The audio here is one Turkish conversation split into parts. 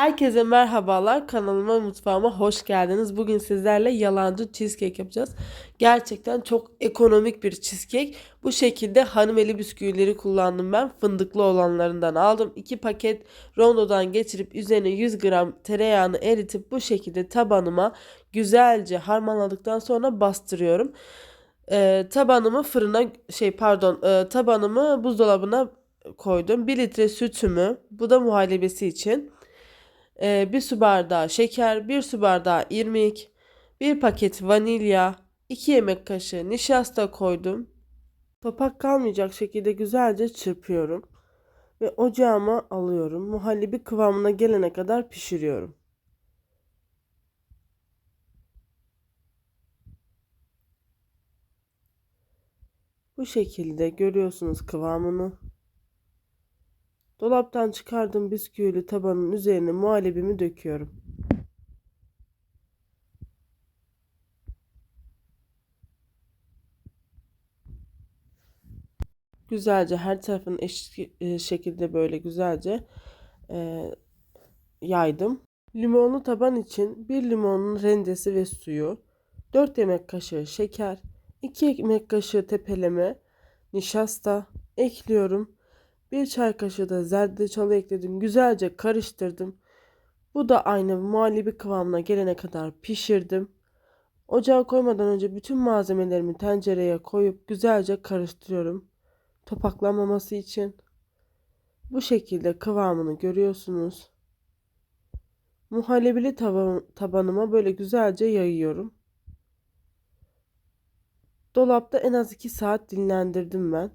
Herkese merhabalar. Kanalıma, mutfağıma hoş geldiniz. Bugün sizlerle yalancı cheesecake yapacağız. Gerçekten çok ekonomik bir cheesecake. Bu şekilde hanımeli bisküvileri kullandım ben. Fındıklı olanlarından aldım. 2 paket rondodan geçirip üzerine 100 gram tereyağını eritip bu şekilde tabanıma güzelce harmanladıktan sonra bastırıyorum. Ee, tabanımı fırına şey pardon e, tabanımı buzdolabına koydum. 1 litre sütümü bu da muhallebesi için. Ee, bir su bardağı şeker, bir su bardağı irmik, bir paket vanilya, 2 yemek kaşığı nişasta koydum. Topak kalmayacak şekilde güzelce çırpıyorum ve ocağıma alıyorum. Muhallebi kıvamına gelene kadar pişiriyorum. Bu şekilde görüyorsunuz kıvamını. Dolaptan çıkardığım bisküvili tabanın üzerine muhallebimi döküyorum. Güzelce her tarafını eşit e, şekilde böyle güzelce e, yaydım. Limonlu taban için bir limonun rendesi ve suyu, 4 yemek kaşığı şeker, 2 yemek kaşığı tepeleme, nişasta ekliyorum. Bir çay kaşığı da zerdeçalı ekledim. Güzelce karıştırdım. Bu da aynı muhallebi kıvamına gelene kadar pişirdim. Ocağa koymadan önce bütün malzemelerimi tencereye koyup güzelce karıştırıyorum. Topaklanmaması için. Bu şekilde kıvamını görüyorsunuz. Muhallebili taban, tabanıma böyle güzelce yayıyorum. Dolapta en az 2 saat dinlendirdim ben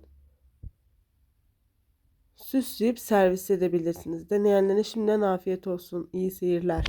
süsleyip servis edebilirsiniz. Deneyenlere şimdiden afiyet olsun. İyi seyirler.